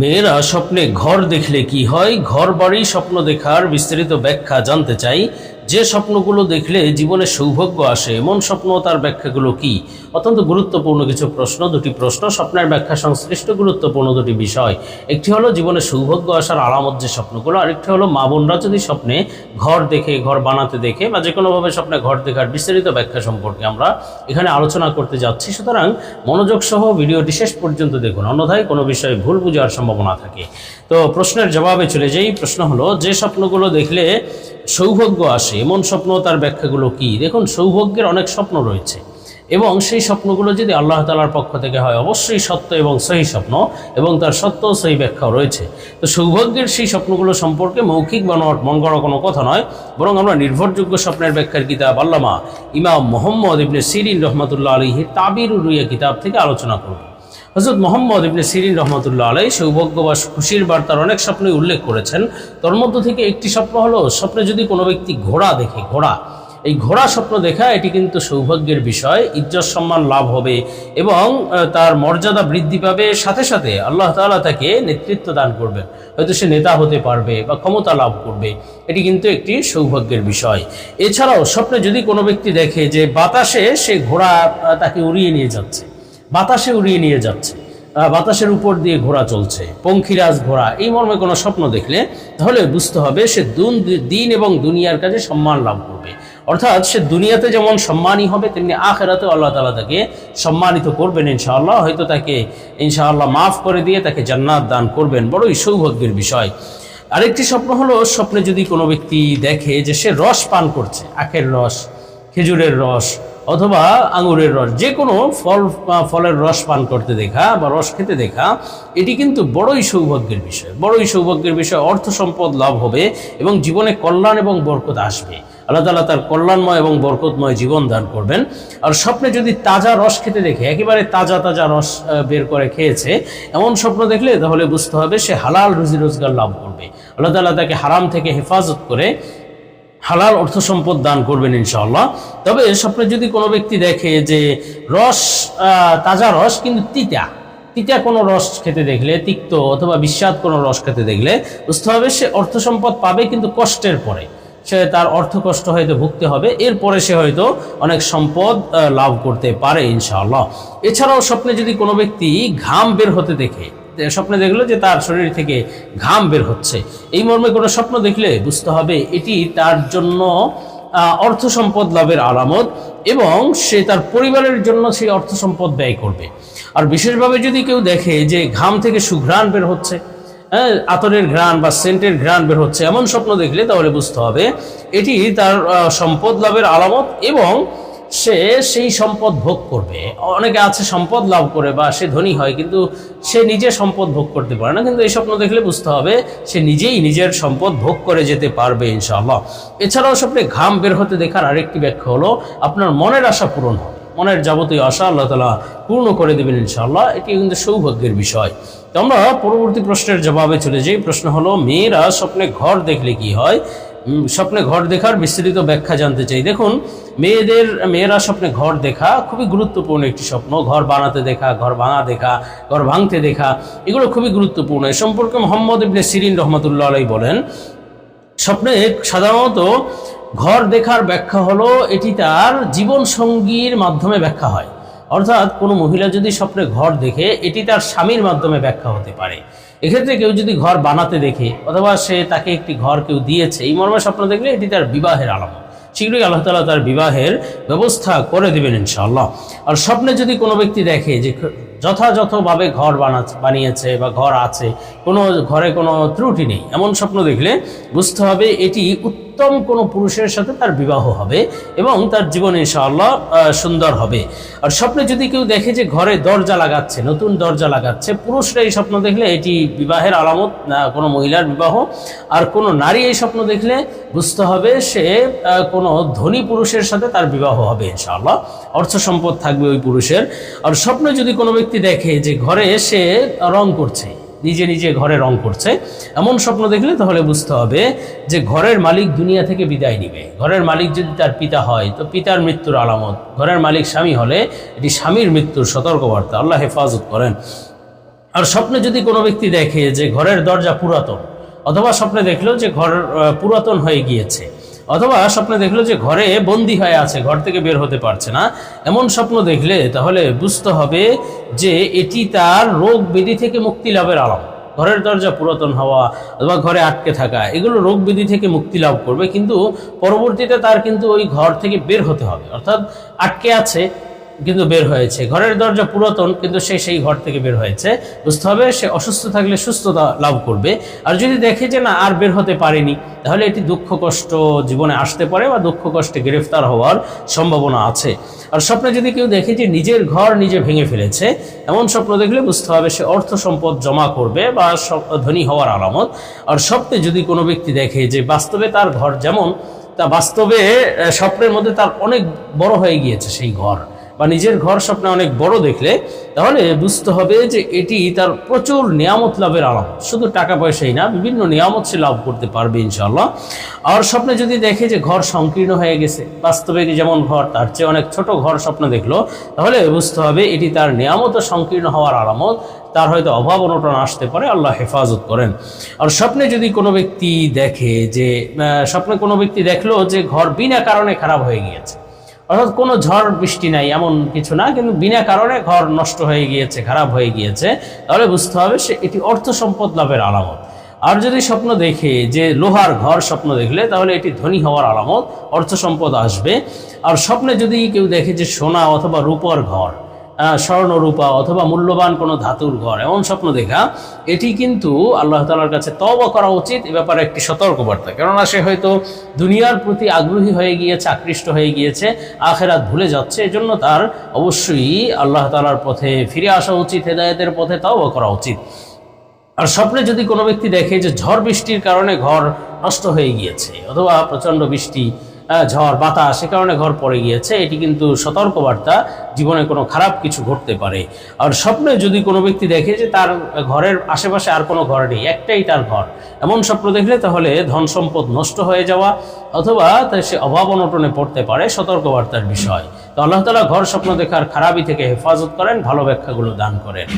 মেয়েরা স্বপ্নে ঘর দেখলে কি হয়? ঘর বাড়ি স্বপ্ন দেখার বিস্তারিত ব্যাখ্যা জানতে চাই। যে স্বপ্নগুলো দেখলে জীবনে সৌভাগ্য আসে, এমন স্বপ্ন তার ব্যাখ্যাগুলো কি? অত্যন্ত গুরুত্বপূর্ণ কিছু প্রশ্ন, দুটি প্রশ্ন, স্বপ্নের ব্যাখ্যা সংশ্লিষ্ট গুরুত্বপূর্ণ দুটি বিষয়। একটি হলো জীবনে সৌভাগ্য আসার আলামত যে স্বপ্নগুলো, আরেকটি হলো মা বোনরা যদি স্বপ্নে ঘর দেখে, ঘর বানাতে দেখে বা যে কোনোভাবে স্বপ্নে ঘর দেখার বিস্তারিত ব্যাখ্যা সম্পর্কে আমরা এখানে আলোচনা করতে যাচ্ছি। সুতরাং মনোযোগ সহ ভিডিওটি শেষ পর্যন্ত দেখুন, অন্যথায় কোনো বিষয়ে ভুল বুঝার সম্ভাবনা থাকে। তো প্রশ্নের জবাবে চলে যাই। প্রশ্ন হলো, যে স্বপ্নগুলো দেখলে সৌভাগ্য আসে। এমন স্বপ্ন তার ব্যাখ্যাগুলো কি? দেখুন, সৌভাগ্যের অনেক স্বপ্ন রয়েছে। এবং সেই স্বপ্নগুলো যদি আল্লাহ তালার পক্ষ থেকে হয়, অবশ্যই সত্য এবং সহি স্বপ্ন এবং তার সত্য সহি ব্যাখ্যাও রয়েছে। তো সৌভাগ্যের সেই স্বপ্নগুলো সম্পর্কে মৌখিক বানোয়াট মন করা কোনো কথা নয়। বরং আমরা নির্ভরযোগ্য স্বপ্নের ব্যাখ্যার কিতাব আল্লামা ইমাম মোহাম্মদ ইবনে সিরিন রহমতুল্লাহ আলহির তাবির রুইয়া কিতাব থেকে আলোচনা করব। হজরত মোহাম্মদ ইবনে সিরিন রহমতুল্লাহ আলাই সৌভাগ্য বা খুশির বার্তার অনেক স্বপ্নই উল্লেখ করেছেন। তোর মধ্য থেকে একটি স্বপ্ন হলো, স্বপ্নে যদি কোনো ব্যক্তি ঘোড়া দেখে, ঘোড়া, এই ঘোড়া স্বপ্ন দেখা, এটি কিন্তু সৌভাগ্যের বিষয়, ইজ্জত সম্মান লাভ হবে এবং তার মর্যাদা বৃদ্ধি পাবে। সাথে সাথে আল্লাহ তাআলা তাকে নেতৃত্ব দান করবেন। হয়তো সে নেতা হতে পারবে বা ক্ষমতা লাভ করবে। এটি কিন্তু একটি সৌভাগ্যের বিষয়। এছাড়াও স্বপ্নে যদি কোনো ব্যক্তি দেখে যে বাতাসে সে ঘোড়া তাকে উড়িয়ে নিয়ে যাচ্ছে বাতাসে উড়িয়ে নিয়ে যাচ্ছে। বাতাসের উপর দিয়ে ঘোড়া চলছে। পঙ্খিরাজ ঘোড়া, এই মর্মে কোনো স্বপ্ন দেখলে তাহলে বুঝতে হবে সে দুন এবং দুনিয়ার কাছে সম্মান লাভ করবে। অর্থাৎ সে দুনিয়াতে যেমন সম্মানই হবে, তেমনি আখেরাতে আল্লাহ তালা তাকে সম্মানিত করবেন ইনশাআল্লাহ। হয়তো তাকে ইনশাআল্লাহ মাফ করে দিয়ে তাকে জান্নাত দান করবেন। বড়ই সৌভাগ্যের বিষয়। আরেকটি স্বপ্ন হলো, স্বপ্নে যদি কোনো ব্যক্তি দেখে যে সে রস পান করছে, আখের রস, খেজুরের রস অথবা আঙুরের রস যে কোনো ফল ফলের রস পান করতে দেখা বা রস খেতে দেখা, এটি কিন্তু বড়ই সৌভাগ্যের বিষয়। বড়ই সৌভাগ্যের বিষয়, অর্থ সম্পদ লাভ হবে এবং জীবনে কল্যাণ এবং বরকত আসবে। আল্লাহ তালা তার কল্যাণময় এবং বরকতময় জীবন দান করবেন। আর স্বপ্নে যদি তাজা রস খেতে দেখে, একেবারে তাজা তাজা রস বের করে খেয়েছে, এমন স্বপ্ন দেখলে তাহলে বুঝতে হবে সে হালাল রুজি রোজগার লাভ করবে। আল্লাহ তালা তাকে হারাম থেকে হেফাজত করে হালাল অর্থ সম্পদ দান করবেন ইনশাআল্লাহ। তবে স্বপ্নে যদি কোনো ব্যক্তি দেখে যে রস তাজা রস কিন্তু তিতা তিতা কোনো রস খেতে দেখলে, তিক্ত অথবা বিস্বাদ কোনো রস খেতে দেখলে, বুঝতে হবে সে অর্থ সম্পদ পাবে কিন্তু কষ্টের পরে। সে তার অর্থ কষ্ট হয়তো ভুগতে হবে, এরপরে সে হয়তো অনেক সম্পদ লাভ করতে পারে ইনশাআল্লাহ। এছাড়াও স্বপ্নে যদি কোনো ব্যক্তি ঘাম বের হতে দেখে স্বপ্নে দেখল যে তার শরীর থেকে ঘাম বের হচ্ছে। এই মর্মে কোনো স্বপ্ন দেখলে বুঝতে হবে এটি তার জন্য অর্থ সম্পদ লাভের আলামত এবং সে তার পরিবারের জন্য সেই অর্থ সম্পদ ব্যয় করবে। আর বিশেষভাবে যদি কেউ দেখে যে ঘাম থেকে সুঘ্রাণ বের হচ্ছে হ্যাঁ আতরের ঘ্রাণ বা সেন্টের ঘ্রাণ বের হচ্ছে, এমন স্বপ্ন দেখলে তাহলে বুঝতে হবে এটি তার সম্পদ লাভের আলামত এবং সে সেই সম্পদ ভোগ করবে। অনেকে আছে সম্পদ লাভ করে বা সে ধনী হয়, কিন্তু সে নিজে সম্পদ ভোগ করতে পারে না। কিন্তু এই স্বপ্ন দেখলে বুঝতে হবে, সে নিজেই নিজের সম্পদ ভোগ করে যেতে পারবে ইনশাআল্লাহ। এছাড়াও স্বপ্নে ঘাম বের হতে দেখার আরেকটি ব্যাখ্যা হলো, আপনার মনের আশা পূরণ হবে। মনের যাবতীয় আশা আল্লাহ তালা পূর্ণ করে দেবেন ইনশাআল্লাহ। এটি কিন্তু সৌভাগ্যের বিষয়। তো আমরা পরবর্তী প্রশ্নের জবাবে চলে যাই। প্রশ্ন হলো, মেয়েরা স্বপ্নে ঘর দেখলে কি হয়? স্বপ্নে ঘর দেখার বিস্তৃত ব্যাখ্যা জানতে চাই। দেখুন, মেয়েদের, মেয়েরা স্বপ্নে ঘর দেখা খুবই গুরুত্বপূর্ণ একটি স্বপ্ন। ঘর বানাতে দেখা, ঘর ভাঙা দেখা, ঘর ভাঙতে দেখা, এগুলো খুবই গুরুত্বপূর্ণ। এ সম্পর্কে মোহাম্মদ ইবনে সিরিন রহমতুল্লাহ আলাই বলেন, স্বপ্নে সাধারণত ঘর দেখার ব্যাখ্যা হলো এটি তার জীবন সঙ্গীর মাধ্যমে ব্যাখ্যা হয়। অর্থাৎ কোনো মহিলা যদি স্বপ্নে ঘর দেখে, এটি তার স্বামীর মাধ্যমে ব্যাখ্যা হতে পারে। এক্ষেত্রে কেউ যদি ঘর বানাতে দেখে, অথবা সে তাকে একটি ঘর কেউ দিয়েছে, এই মর্মে স্বপ্ন দেখলে এটি তার বিবাহের আলামত। শীঘ্রই আল্লাহ তালা তার বিবাহের ব্যবস্থা করে দেবেন ইনশাআল্লাহ। আর স্বপ্নে যদি কোনো ব্যক্তি দেখে যে যথাযথভাবে ঘর বানা বানিয়েছে বা ঘর আছে, কোনো ঘরে কোনো ত্রুটি নেই, এমন স্বপ্ন দেখলে বুঝতে হবে এটি উত্তম কোনো পুরুষের সাথে তার বিবাহ হবে এবং তার জীবন ইনশাআল্লাহ সুন্দর হবে। আর স্বপ্নে যদি কেউ দেখে যে ঘরে দরজা লাগাচ্ছে, নতুন দরজা লাগাচ্ছে, পুরুষরা এই স্বপ্ন দেখলে এটি বিবাহের আলামত কোনো মহিলার বিবাহ। আর কোনো নারী এই স্বপ্ন দেখলে বুঝতে হবে সে কোনো ধনী পুরুষের সাথে তার বিবাহ হবে ইনশাআল্লাহ। অর্থ সম্পদ থাকবে ওই পুরুষের। আর স্বপ্নে যদি কোনো ব্যক্তি দেখে যে ঘরে সে রং করছে নিজে নিজে ঘরে রং করছে। এমন স্বপ্ন দেখলে তাহলে বুঝতে হবে যে ঘরের মালিক দুনিয়া থেকে বিদায় নিবে। ঘরের মালিক যদি তার পিতা হয়, তো পিতার মৃত্যুর আলামত। ঘরের মালিক স্বামী হলে এটি স্বামীর মৃত্যুর সতর্কবার্তা। আল্লাহ হেফাজত করেন। আর স্বপ্নে যদি কোনো ব্যক্তি দেখে যে ঘরের দরজা পুরাতন, অথবা স্বপ্নে দেখল যে ঘর পুরাতন হয়ে গিয়েছে অথবা স্বপ্নে দেখল যে ঘরে বন্দি হয়ে আছে, ঘর থেকে বের হতে পারছে না। এমন স্বপ্ন দেখলে তাহলে বুঝতে হবে যে এটি তার রোগ ব্যাধি থেকে মুক্তি লাভের আলাম ঘরের দরজা পুরাতন হওয়া অথবা ঘরে আটকে থাকা, এগুলো রোগ ব্যাধি থেকে মুক্তি লাভ করবে। কিন্তু পরবর্তীতে তার কিন্তু ওই ঘর থেকে বের হতে হবে। অর্থাৎ আটকে আছে কিন্তু বের হয়েছে। ঘরের দরজা পুরাতন, কিন্তু সে সেই ঘর থেকে বের হয়েছে। বুঝতে হবে, সে অসুস্থ থাকলে সুস্থতা লাভ করবে। আর যদি দেখে যে না, আর বের হতে পারেনি, তাহলে এটি দুঃখ কষ্ট জীবনে আসতে পারে বা দুঃখ কষ্টে গ্রেফতার হওয়ার সম্ভাবনা আছে। আর স্বপ্নে যদি কেউ দেখে যে নিজের ঘর নিজে ভেঙে ফেলেছে, এমন স্বপ্ন দেখলে বুঝতে হবে সে অর্থ সম্পদ জমা করবে বা ধনী হওয়ার আলামত। আর স্বপ্নে যদি কোনো ব্যক্তি দেখে যে বাস্তবে তার ঘর যেমন, তা বাস্তবে স্বপ্নের মধ্যে তার অনেক বড় হয়ে গিয়েছে সেই ঘর। বা নিজের ঘর স্বপ্নে অনেক বড় দেখলে, তাহলে বুঝতে হবে যে এটি তার প্রচুর নিয়ামত লাভের আলামত। শুধু টাকা পয়সাই না, বিভিন্ন নিয়ামত সে লাভ করতে পারবে ইনশাল্লাহ আর স্বপ্নে যদি দেখে যে ঘর সংকীর্ণ হয়ে গেছে, বাস্তবে যেমন ঘর, তার চেয়ে অনেক ছোট ঘর স্বপ্ন দেখল, তাহলে বুঝতে হবে এটি তার নিয়ামত সংকীর্ণ হওয়ার আলামত। তার হয়তো অভাব অনটন আসতে পারে, আল্লাহ হেফাজত করেন। আর স্বপ্নে যদি কোনো ব্যক্তি দেখে যে স্বপ্নে কোনো ব্যক্তি দেখল যে ঘর বিনা কারণে খারাপ হয়ে গিয়েছে অর্থাৎ কোনো ঝড়, বৃষ্টি নাই, এমন কিছু না, কিন্তু বিনা কারণে ঘর নষ্ট হয়ে গিয়েছে, খারাপ হয়ে গিয়েছে। তাহলে বুঝতে হবে সে এটি অর্থ সম্পদ লাভের আলামত। আর যদি স্বপ্ন দেখে যে লোহার ঘর স্বপ্ন দেখলে, তাহলে এটি ধনী হওয়ার আলামত, অর্থ সম্পদ আসবে। আর স্বপ্নে যদি কেউ দেখে যে সোনা অথবা রূপর ঘর আহ, স্বর্ণ রূপা অথবা মূল্যবান কোনো ধাতুর ঘর এমন স্বপ্ন দেখা। এটি কিন্তু আল্লাহ তালার কাছে তওবা করা উচিত এ ব্যাপারে একটি সতর্কবার্তা। কেননা সে হয়তো দুনিয়ার প্রতি আগ্রহী হয়ে গিয়েছে আকৃষ্ট হয়ে গিয়েছে আখেরাত ভুলে যাচ্ছে এজন্য তার অবশ্যই আল্লাহ তালার পথে ফিরে আসা উচিত হেদায়তের পথে তওবা করা উচিত। আর স্বপ্নে যদি কোনো ব্যক্তি দেখে যে ঝড় বৃষ্টির কারণে ঘর নষ্ট হয়ে গিয়েছে অথবা প্রচণ্ড বৃষ্টি ঝড়, বাতাস সে কারণে ঘর পড়ে গিয়েছে। এটি কিন্তু সতর্কবার্তা। জীবনে কোনো খারাপ কিছু ঘটতে পারে। আর স্বপ্নে যদি কোনো ব্যক্তি দেখে যে তার ঘরের আশেপাশে আর কোনো ঘর নেই, একটাই তার ঘর। এমন স্বপ্ন দেখলে তাহলে ধন সম্পদ নষ্ট হয়ে যাওয়া অথবা সে অভাব অনটনে পড়তে পারে সতর্কবার্তার বিষয়। তো আল্লাহ তালা ঘর স্বপ্ন দেখার খারাপই থেকে হেফাজত করেন, ভালো ব্যাখ্যাগুলো দান করেন।